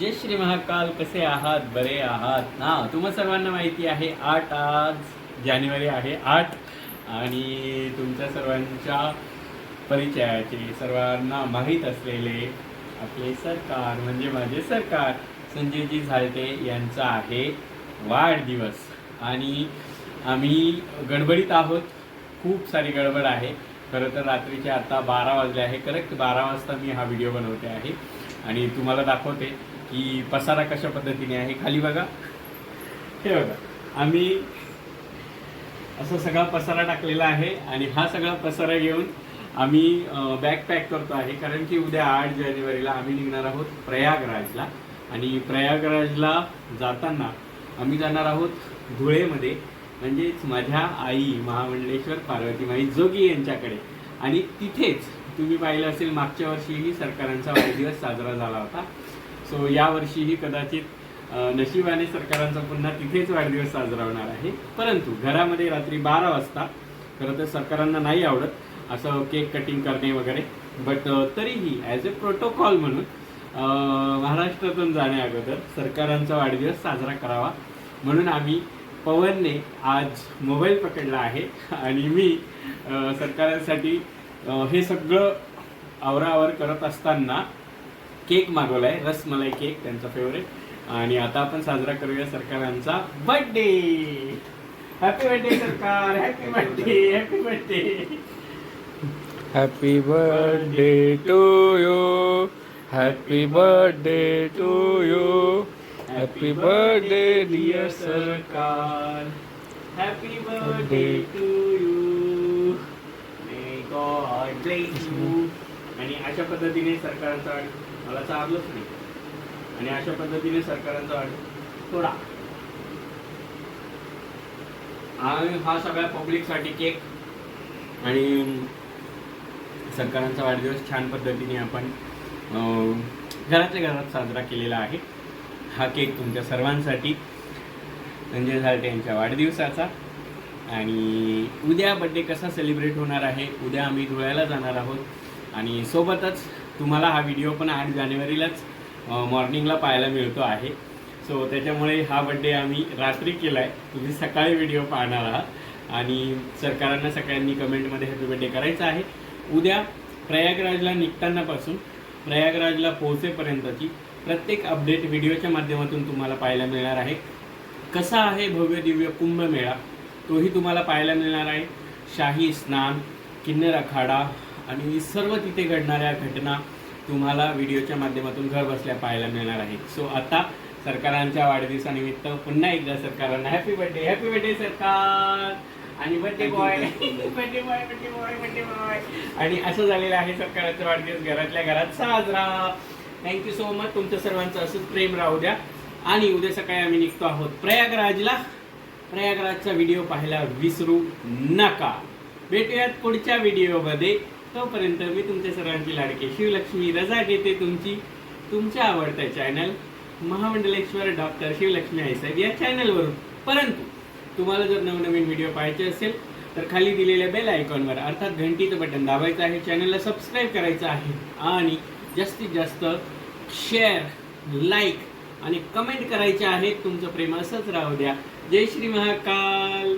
जय श्री महाकाल कसे आहात? बरे आहात. ना तुम्हा सर्वांना माहिती आहे आठ आज जानेवारी आहे आठ. आणि तुमच्या सर्वांच्या परिचयाचे सर्वांना माहीत असलेले आपले सरकार म्हणजे माझे सरकार संजयजी झालते यांचा आहे वाढदिवस. आणि आम्ही गडबडीत आहोत. खूप सारी गडबड आहे. खरं तर रात्रीचे आता बारा वाजले आहे. करेक्ट बारा वाजता मी हा व्हिडिओ बनवते आहे. आणि तुम्हाला दाखवते. की पसारा कशा पद्धतीने आहे खाली बघा. हे बघा आम्ही असा सगळा पसारा टाकलेला आहे आणि हा सगळा पसारा घेऊन आम्ही बॅग पॅक करतो आहे कारण की उद्या आठ जानेवारीला आम्ही निघणार आहोत प्रयागराजला. आणि प्रयागराजला जाताना आम्ही जाणार आहोत धुळेमध्ये. म्हणजेच माझ्या आई महामंडलेश्वर पार्वतीमाई जोगी यांच्याकडे. आणि तिथेच तुम्ही पाहिलं असेल मागच्या वर्षीही सरकारांचा वाढदिवस साजरा झाला होता. सो यावर्षीही कदाचित नशिबाने सरकारांचा पुन्हा तिथेच वाढदिवस साजरा होणार आहे. परंतु घरामध्ये रात्री बारा वाजता खरं तर सरकारांना नाही आवडत असं केक कटिंग करणे वगैरे. बट तरीही ॲज अ प्रोटोकॉल म्हणून महाराष्ट्रातून जाण्या अगोदर सरकारांचा वाढदिवस साजरा करावा. म्हणून आम्ही पवनने आज मोबाईल पकडला आहे. आणि मी सरकारांसाठी हे सगळं आवराआवर करत असताना केक मागवला आहे रसमलाई केक त्यांचा फेवरेट आणि आता आपण साजरा करूया सरकारांचा बर्थडे हॅपी बर्थडे सरकार. Happy birthday happy birthday birthday to you. Happy birthday to you. Happy birthday dear sir. सरकार happy birthday to you may God bless you आणि अशा पद्धतीने सरकारांचा आड मला चाललंच नाही. आणि अशा पद्धतीने सरकारांचा आड थोडा आणि हा सगळ्या पब्लिकसाठी केक. आणि सरकारांचा वाढदिवस छान पद्धतीने आपण घरातल्या घरात साजरा केलेला आहे. हा केक तुमच्या सर्वांसाठी संजय झालटे यांच्या वाढदिवसाचा. आणि उद्या बड्डे कसा सेलिब्रेट होणार आहे? उद्या आम्ही धुळ्याला जाणार आहोत. आणि सोबतच तुम्हाला हा व्हिडिओ पण आठ जानेवारीलाच मॉर्निंगला पाहायला मिळतो आहे. सो त्याच्यामुळे हा बड्डे आम्ही रात्री केला आहे तुम्ही सकाळी व्हिडिओ पाहणार आहात. आणि सरकारांना सगळ्यांनी कमेंटमध्ये हॅपी बड्डे करायचा आहे. उद्या प्रयागराजला निघतानापासून प्रयागराजला पोहोचेपर्यंतची प्रत्येक अपडेट व्हिडिओच्या माध्यमातून तुम्हाला पाहायला मिळणार आहे. कसा आहे भव्य दिव्य कुंभमेळा? तोही तुम्हाला पाहायला मिळणार आहे. शाही स्नान किन्नर अखाडा आणि सर्व तिथे घडणाऱ्या घटना तुम्हाला व्हिडिओच्या माध्यमातून घर बसल्या पाहायला मिळणार आहेत सो आता सरकारांच्या वाढदिवसानिमित्त पुन्हा एकदा सरकारांना हॅपी बर्थडे हॅपी बर्थडे सरकार! आणि birthday boy birthday boy birthday boy birthday boy आणि असं झालेलं आहे सरकारांचा वाढदिवस घरातल्या घरात साजरा! थँक्यू सो मच तुमचं सर्वांचं असंच प्रेम राहू द्या. आणि उद्या सकाळी आम्ही निघतो आहोत प्रयागराजला. प्रयागराजचा व्हिडिओ पाहायला विसरू नका. भेटूयात पुढच्या व्हिडिओमध्ये. तोपर्यंत मी तुमच्या सर्वांची लाडके शिवलक्ष्मी रजा घेते तुमची. तुमच्या आवडत्या चॅनल महामंडलेश्वर डॉक्टर शिवलक्ष्मी आईसाहेब या चॅनलवरून परंतु तुम्हाला जर नवनवीन व्हिडिओ पाहायचे असेल तर खाली दिलेल्या बेल आयकॉनवर अर्थात घंटीचं बटन दाबायचं आहे चॅनलला सबस्क्राईब करायचं आहे. आणि जास्तीत जास्त शेअर लाईक आणि कमेंट करायचे आहेत तुमचं प्रेम असंच राहू द्या. जय श्री महाकाल.